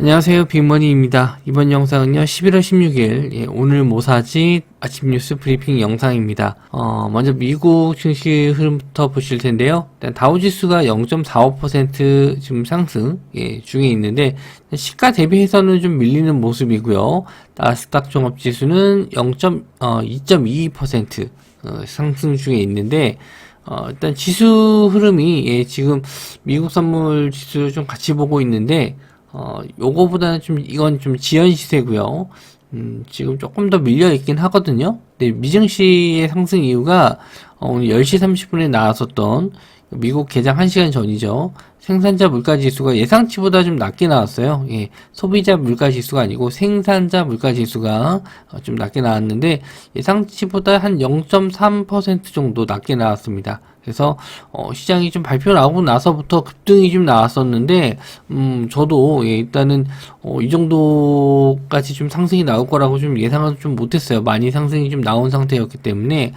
안녕하세요. 빅머니입니다. 이번 영상은요, 11월 16일, 예, 오늘 모사지 아침 뉴스 브리핑 영상입니다. 어, 먼저 미국 증시 흐름부터 보실 텐데요. 일단 다우지수가 0.45% 지금 상승, 예, 중에 있는데, 시가 대비해서는 좀 밀리는 모습이고요. 나스닥 종합지수는 0. 어, 2.22% 어, 상승 중에 있는데, 어, 일단 지수 흐름이, 예, 지금 미국 선물 지수 좀 같이 보고 있는데, 어, 요거보다는 좀, 이건 좀 지연 시세고요 음, 지금 조금 더 밀려 있긴 하거든요. 근데 미증시의 상승 이유가, 어, 오늘 10시 30분에 나왔었던 미국 개장 1시간 전이죠. 생산자 물가 지수가 예상치보다 좀 낮게 나왔어요. 예, 소비자 물가 지수가 아니고 생산자 물가 지수가 어, 좀 낮게 나왔는데 예상치보다 한 0.3% 정도 낮게 나왔습니다. 그래서 어, 시장이 좀 발표 나오고 나서부터 급등이 좀 나왔었는데 음 저도 예, 일단은 어, 이 정도까지 좀 상승이 나올 거라고 좀 예상을 좀 못했어요. 많이 상승이 좀 나온 상태였기 때문에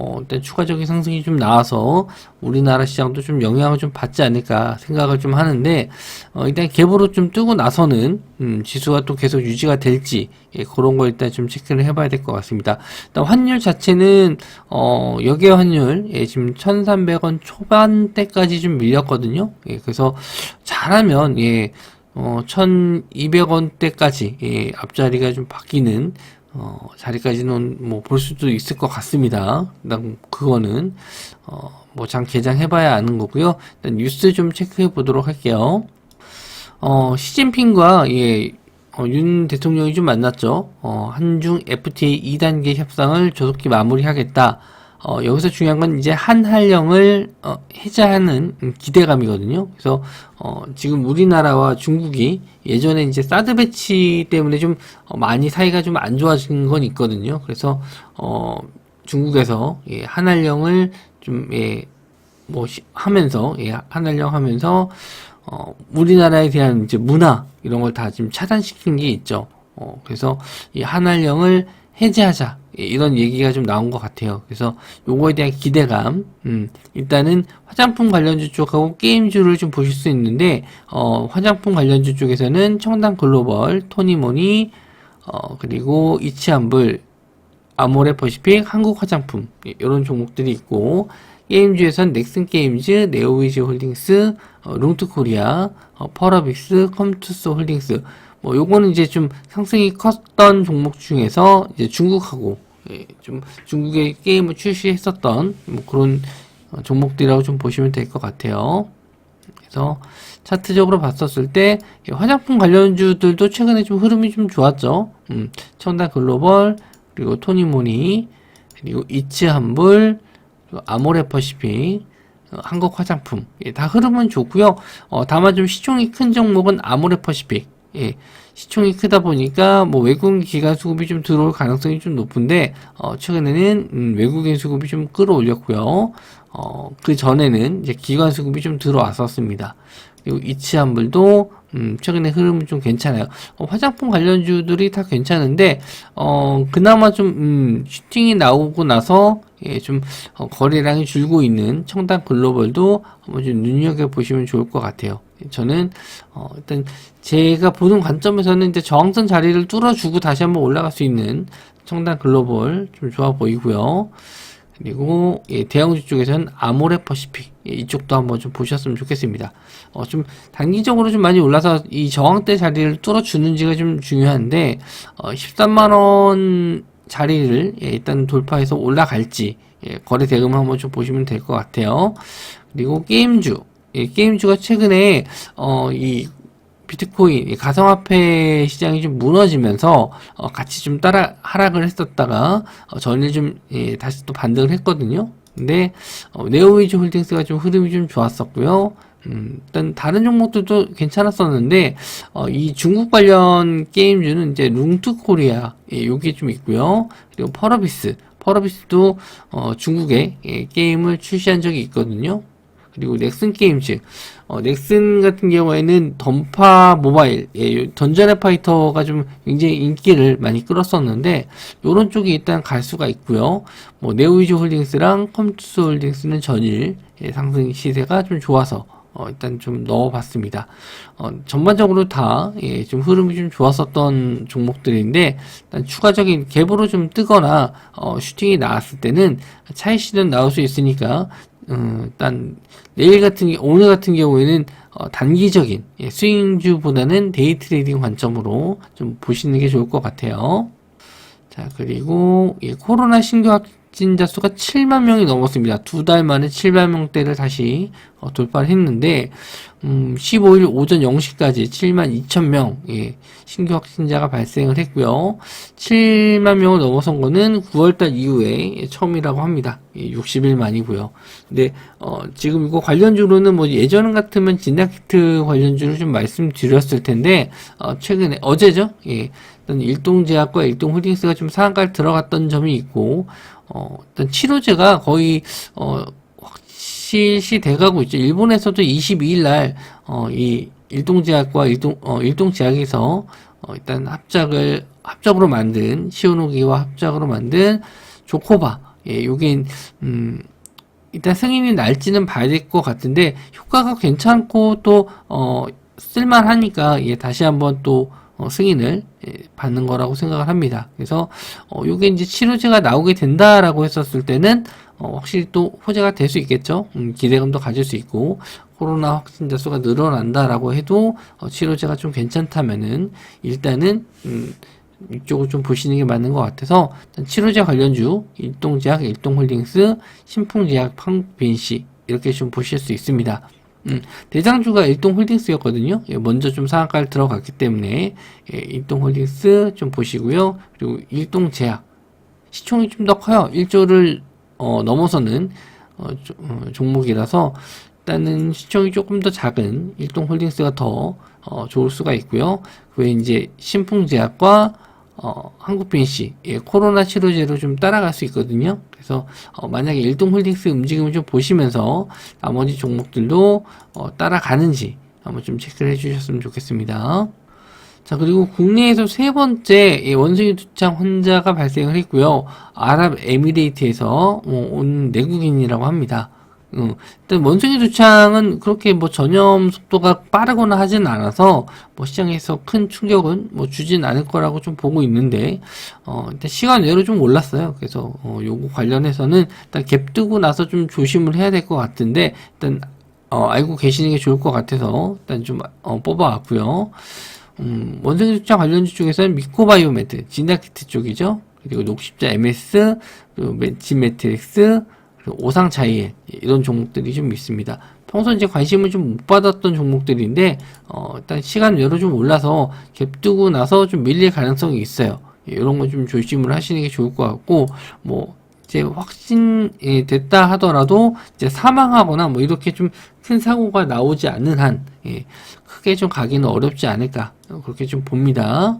어, 일단 추가적인 상승이 좀 나와서 우리나라 시장도 좀 영향을 좀 받지 않을까 생각을 좀 하는데 어, 일단 갭으로 좀 뜨고 나서는 음, 지수가 또 계속 유지가 될지 예, 그런 거 일단 좀 체크를 해봐야 될 것 같습니다. 일단 환율 자체는 어, 여기에 환율 예, 지금 1,300원 초반대까지 좀 밀렸거든요. 예, 그래서 잘하면 예, 어, 1,200원대까지 예, 앞자리가 좀 바뀌는 어, 자리까지는 뭐 볼 수도 있을 것 같습니다. 일단 그거는 어, 뭐장 개장해봐야 아는 거고요. 일단 뉴스 좀 체크해 보도록 할게요. 어, 시진핑과 예, 어, 윤 대통령이 좀 만났죠. 어, 한중 FTA 2단계 협상을 조속히 마무리하겠다. 어, 여기서 중요한 건 이제 한한령을 어, 해제하는 기대감이거든요. 그래서 어, 지금 우리나라와 중국이 예전에 이제 사드 배치 때문에 좀 어, 많이 사이가 좀 안 좋아진 건 있거든요. 그래서 어, 중국에서 예, 한한령을 좀 예, 뭐 시, 하면서 예, 한한령 하면서 어, 우리나라에 대한 이제 문화 이런 걸 다 지금 차단시킨 게 있죠. 어, 그래서 이 한한령을 해제하자 예, 이런 얘기가 좀 나온 것 같아요. 그래서 요거에 대한 기대감, 음, 일단은 화장품 관련주 쪽하고 게임주를 좀 보실 수 있는데 어, 화장품 관련주 쪽에서는 청담 글로벌, 토니모니, 어, 그리고 이치안불, 아모레 퍼시픽, 한국 화장품 예, 이런 종목들이 있고 게임주에선 넥슨 게임즈, 네오위즈 홀딩스, 어, 롱투 코리아, 어, 퍼러빅스, 컴투스 홀딩스 뭐 요거는 이제 좀 상승이 컸던 종목 중에서 이제 중국하고 예, 좀 중국의 게임을 출시했었던 뭐 그런 어, 종목들이라고 좀 보시면 될 것 같아요. 그래서 차트적으로 봤었을 때 화장품 관련주들도 최근에 좀 흐름이 좀 좋았죠. 음, 청담 글로벌 그리고 토니모니 그리고 이츠한불 아모레 퍼시픽 어, 한국 화장품 예, 다 흐름은 좋고요. 어, 다만 좀 시총이 큰 종목은 아모레 퍼시픽 예, 시총이 크다 보니까 뭐 외국인 기관 수급이 좀 들어올 가능성이 좀 높은데 어, 최근에는 음, 외국인 수급이 좀 끌어올렸고요. 어, 그 전에는 이제 기관 수급이 좀 들어왔었습니다. 그리고 이치한물도 음, 최근에 흐름은 좀 괜찮아요. 어, 화장품 관련주들이 다 괜찮은데 어, 그나마 좀 음, 슈팅이 나오고 나서 예, 좀 어, 거래량이 줄고 있는 청담 글로벌도 한번 좀 눈여겨 보시면 좋을 것 같아요. 저는 어, 일단 제가 보는 관점에서는 이제 저항선 자리를 뚫어주고 다시 한번 올라갈 수 있는 청담 글로벌 좀 좋아 보이고요. 그리고 예, 대형주 쪽에서는 아모레 퍼시픽 예, 이쪽도 한번 좀 보셨으면 좋겠습니다. 어, 좀 단기적으로 좀 많이 올라서 이 저항대 자리를 뚫어주는지가 좀 중요한데 어, 13만 원 자리를 예, 일단 돌파해서 올라갈지 예, 거래 대금을 한번 좀 보시면 될 것 같아요. 그리고 게임주 예, 게임주가 최근에 어, 이 비트코인 가상화폐 시장이 좀 무너지면서 어, 같이 좀 따라 하락을 했었다가 어, 전일 좀 예, 다시 또 반등을 했거든요. 근데 어, 네오위즈 홀딩스가 좀 흐름이 좀 좋았었고요. 음, 일단 다른 종목들도 괜찮았었는데 어, 이 중국 관련 게임주는 이제 룽투코리아 예, 요게 좀 있고요. 그리고 퍼러비스 퍼러비스도 어, 중국에 예, 게임을 출시한 적이 있거든요. 그리고 넥슨 게임 즈 어, 넥슨 같은 경우에는 던파 모바일 예, 던전의 파이터가 좀 굉장히 인기를 많이 끌었었는데 요런 쪽이 일단 갈 수가 있고요 뭐 네오위즈 홀딩스랑 컴투스 홀딩스는 전일 예, 상승 시세가 좀 좋아서 어, 일단 좀 넣어봤습니다. 어, 전반적으로 다, 예, 좀 흐름이 좀 좋았었던 종목들인데, 일단 추가적인 갭으로 좀 뜨거나, 어, 슈팅이 나왔을 때는 차이 시는 나올 수 있으니까, 음, 일단, 내일 같은, 게- 오늘 같은 경우에는, 어, 단기적인, 예, 스윙주보다는 데이 트레이딩 관점으로 좀 보시는 게 좋을 것 같아요. 자, 그리고, 예, 코로나 신규 확진자 수가 7만 명이 넘었습니다. 두 달 만에 7만 명대를 다시 어, 돌파를 했는데, 음, 15일 오전 0시까지 7만 2천 명, 예, 신규 확진자가 발생을 했고요. 7만 명을 넘어선 거는 9월달 이후에 처음이라고 합니다. 예, 60일 만이고요. 근데, 어, 지금 이거 관련주로는 뭐 예전 같으면 진단키트 관련주를 좀 말씀드렸을 텐데, 어, 최근에, 어제죠? 예, 일단 일동제약과 일동홀딩스가 좀 상한가를 들어갔던 점이 있고, 어, 일단 치료제가 거의, 어, 확실시 돼가고 있죠. 일본에서도 22일 날, 어, 이 일동제약과 일동, 어, 일동제약에서, 어, 일단 합작을, 합작으로 만든, 시오노기와 합작으로 만든 조코바. 예, 요게, 음, 일단 승인이 날지는 봐야 될 것 같은데, 효과가 괜찮고 또, 어, 쓸만하니까, 예, 다시 한번 또, 어, 승인을 예, 받는 거라고 생각을 합니다. 그래서 어, 요게 이제 치료제가 나오게 된다라고 했었을 때는 어, 확실히 또 호재가 될 수 있겠죠. 음, 기대감도 가질 수 있고 코로나 확진자 수가 늘어난다라고 해도 어, 치료제가 좀 괜찮다면은 일단은 음, 이쪽을 좀 보시는 게 맞는 것 같아서 치료제 관련주 일동제약, 일동홀딩스, 신풍제약, 팡빈시 이렇게 좀 보실 수 있습니다. 음, 대장주가 일동홀딩스였거든요. 예, 먼저 좀 상한가를 들어갔기 때문에 예, 일동홀딩스 좀 보시고요. 그리고 일동제약 시총이 좀 더 커요. 1조를 어, 넘어서는 어, 조- 어, 종목이라서 일단은 시총이 조금 더 작은 일동홀딩스가 더 어, 좋을 수가 있고요. 그 외에 이제 신풍제약과 어, 한국빈씨 예, 코로나 치료제로 좀 따라갈 수 있거든요. 그래서 어, 만약에 일동홀딩스 움직임을 좀 보시면서 나머지 종목들도 어, 따라가는지 한번 좀 체크를 해주셨으면 좋겠습니다. 자 그리고 국내에서 세 번째 예, 원숭이 두창 환자가 발생을 했고요. 아랍에미레이트에서 어, 온 내국인이라고 합니다. 음, 일단 원숭이 두창은 그렇게 뭐 전염 속도가 빠르거나 하진 않아서 뭐 시장에서 큰 충격은 뭐 주진 않을 거라고 좀 보고 있는데 어 일단 시간 외로 좀 올랐어요. 그래서 어 요거 관련해서는 일단 갭 뜨고 나서 좀 조심을 해야 될 것 같은데 일단 어 알고 계시는 게 좋을 것 같아서 일단 좀 어, 뽑아왔고요. 음, 원숭이 두창 관련주 쪽에서는 미코바이오메드, 진다키트 쪽이죠. 그리고 녹십자 MS, 그리고 그리고 오상 차이에 이런 종목들이 좀 있습니다. 평소 이제 관심을 좀 못 받았던 종목들인데 어, 일단 시간 외로 좀 올라서 갭 뜨고 나서 좀 밀릴 가능성이 있어요. 예, 이런 거 좀 조심을 하시는 게 좋을 것 같고 뭐 이제 확진이 됐다 하더라도 이제 사망하거나 뭐 이렇게 좀 큰 사고가 나오지 않는 한 예, 크게 좀 가기는 어렵지 않을까 어, 그렇게 좀 봅니다.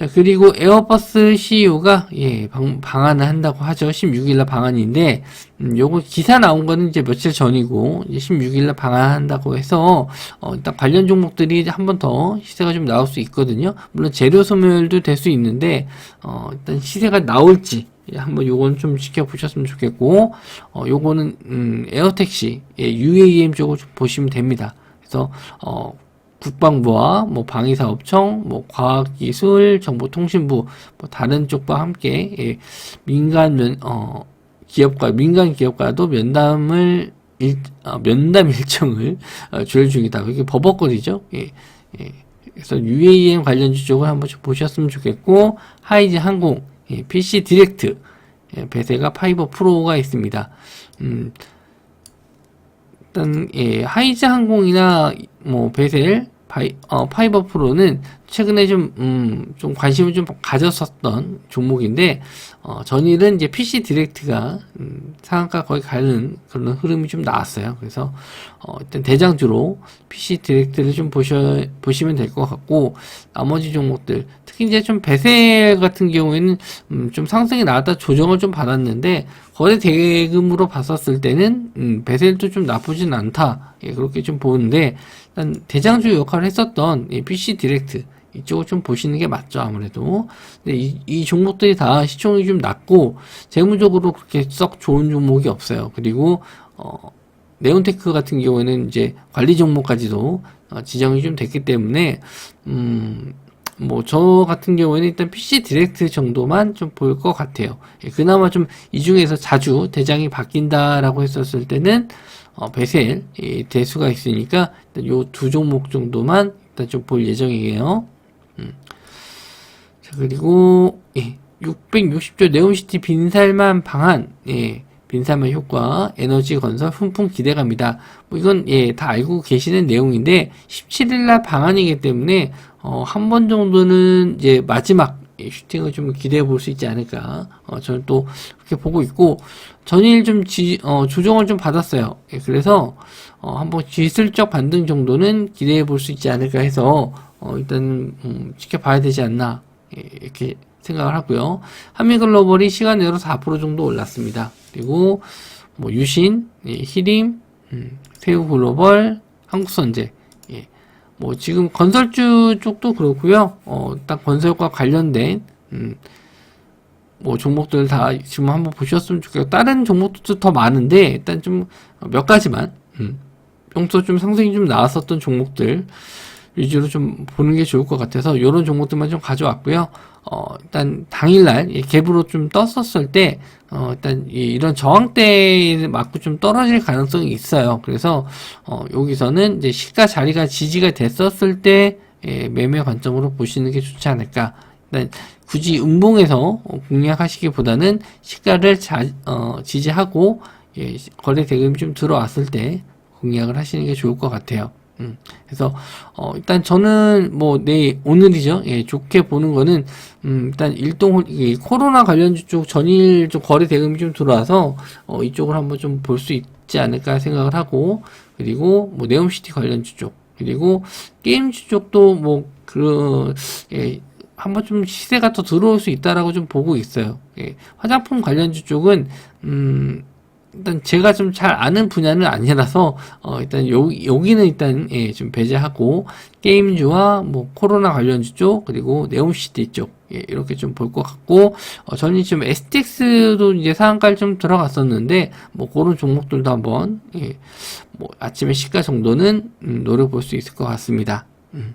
자, 그리고 에어버스 CEO가, 예, 방, 방한을 한다고 하죠. 16일날 방한인데, 음, 요거 기사 나온 거는 이제 며칠 전이고, 이제 16일날 방한한다고 해서, 어, 일단 관련 종목들이 한 번 더 시세가 좀 나올 수 있거든요. 물론 재료 소멸도 될 수 있는데, 어, 일단 시세가 나올지, 예, 한번 요건 좀 지켜보셨으면 좋겠고, 어, 요거는, 음, 에어택시, 예, UAM 쪽을 좀 보시면 됩니다. 그래서, 어, 국방부와 뭐 방위사업청, 뭐 과학기술, 정보통신부, 뭐 다른 쪽과 함께 예, 민간 면, 어, 기업과 민간 기업과도 면담을 일, 어, 면담 일정을 어, 조율 중이다. 이게 버벅거리죠. 예, 예. 그래서 UAM 관련 주 쪽을 한번 좀 보셨으면 좋겠고 하이즈 항공, 예, PC 디렉트, 예, 배세가 파이버 프로가 있습니다. 음, 일단 예, 하이즈 항공이나 뭐 베셀, 파이, 어, 파이버 프로는 최근에 좀, 음, 좀 관심을 좀 가졌었던 종목인데, 어, 전일은 이제 PC 디렉트가, 음, 상한가 거의 가는 그런 흐름이 좀 나왔어요. 그래서, 어, 일단 대장주로 PC 디렉트를 좀 보셔, 보시면 될 것 같고, 나머지 종목들, 특히 이제 좀 베셀 같은 경우에는, 음, 좀 상승이 나왔다 조정을 좀 받았는데, 거래 대금으로 봤었을 때는, 음, 베셀도 좀 나쁘진 않다. 예, 그렇게 좀 보는데, 일단 대장주 역할을 했었던 이 PC 디렉트 이쪽을 좀 보시는 게 맞죠 아무래도 근데 이, 이 종목들이 다 시총이 좀 낮고 재무적으로 그렇게 썩 좋은 종목이 없어요 그리고 어 네온테크 같은 경우에는 이제 관리 종목까지도 어, 지정이 좀 됐기 때문에 음, 뭐 저 같은 경우에는 일단 PC 디렉트 정도만 좀 보일 것 같아요. 예, 그나마 좀 이 중에서 자주 대장이 바뀐다라고 했었을 때는 어, 베셀 이 대수가 있으니까 요 두 종목 정도만 일단 좀 볼 예정이에요. 음. 자 그리고 예, 660조 네온시티 빈살만 방안 예, 빈살만 효과 에너지 건설 훈풍 기대갑니다. 뭐 이건 예, 다 알고 계시는 내용인데 17일 날 방안이기 때문에 어, 한 번 정도는 이제 마지막 예, 슈팅을 좀 기대해 볼 수 있지 않을까. 어, 저는 또 그렇게 보고 있고 전일 좀 지, 어, 조정을 좀 받았어요. 예, 그래서 어, 한번 기술적 반등 정도는 기대해 볼 수 있지 않을까 해서 어, 일단 음, 지켜봐야 되지 않나 예, 이렇게 생각을 하고요. 한미글로벌이 시간 내로 4% 정도 올랐습니다. 그리고 뭐 유신, 예, 히림, 음, 세우글로벌, 한국선제, 예, 뭐 지금 건설주 쪽도 그렇고요. 어, 딱 건설과 관련된 음, 뭐 종목들 다 지금 한번 보셨으면 좋겠고 다른 종목도 더 많은데 일단 좀 몇 가지만 음, 평소 좀 상승이 좀 나왔었던 종목들 위주로 좀 보는 게 좋을 것 같아서 이런 종목들만 좀 가져왔고요. 어, 일단 당일날 이 갭으로 좀 떴었을 때 어, 일단 이, 이런 저항대에 맞고 좀 떨어질 가능성이 있어요. 그래서 어, 여기서는 이제 시가 자리가 지지가 됐었을 때 예, 매매 관점으로 보시는 게 좋지 않을까. 일단 굳이 음봉에서 어, 공략하시기보다는 시가를 자, 어, 지지하고 예, 거래 대금이 좀 들어왔을 때 공략을 하시는 게 좋을 것 같아요. 음, 그래서 어, 일단 저는 뭐 내일 오늘이죠. 예, 좋게 보는 거는 음, 일단 일동 이 코로나 관련주 쪽 전일 좀 거래 대금이 좀 들어와서 어, 이쪽을 한번 좀 볼 수 있지 않을까 생각을 하고 그리고 뭐 네옴시티 관련주 쪽 그리고 게임주 쪽도 뭐그 예, 한번 좀 시세가 더 들어올 수 있다라고 좀 보고 있어요. 예, 화장품 관련주 쪽은 음 일단 제가 좀 잘 아는 분야는 아니라서 어 일단 요 여기는 일단 예, 좀 배제하고 게임주와 뭐 코로나 관련주 쪽 그리고 네옴시티 쪽 예, 이렇게 좀 볼 것 같고 어 저는 지금 STX도 이제 상한가를 좀 들어갔었는데 뭐 그런 종목들도 한번 예, 뭐 아침에 시가 정도는 음, 노려볼 수 있을 것 같습니다. 음.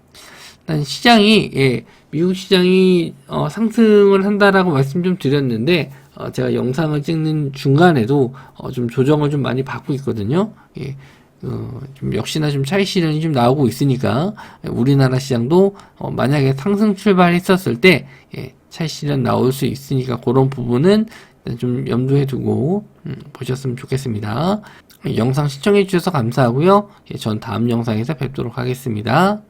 일단 시장이 예, 미국 시장이 어, 상승을 한다라고 말씀 좀 드렸는데 어, 제가 영상을 찍는 중간에도 어, 좀 조정을 좀 많이 받고 있거든요. 예, 어, 좀 역시나 좀 차익 실현이 좀 나오고 있으니까 우리나라 시장도 어, 만약에 상승 출발했었을 때 예, 차익 실현 나올 수 있으니까 그런 부분은 좀 염두에 두고 음, 보셨으면 좋겠습니다. 예, 영상 시청해 주셔서 감사하고요. 예, 전 다음 영상에서 뵙도록 하겠습니다.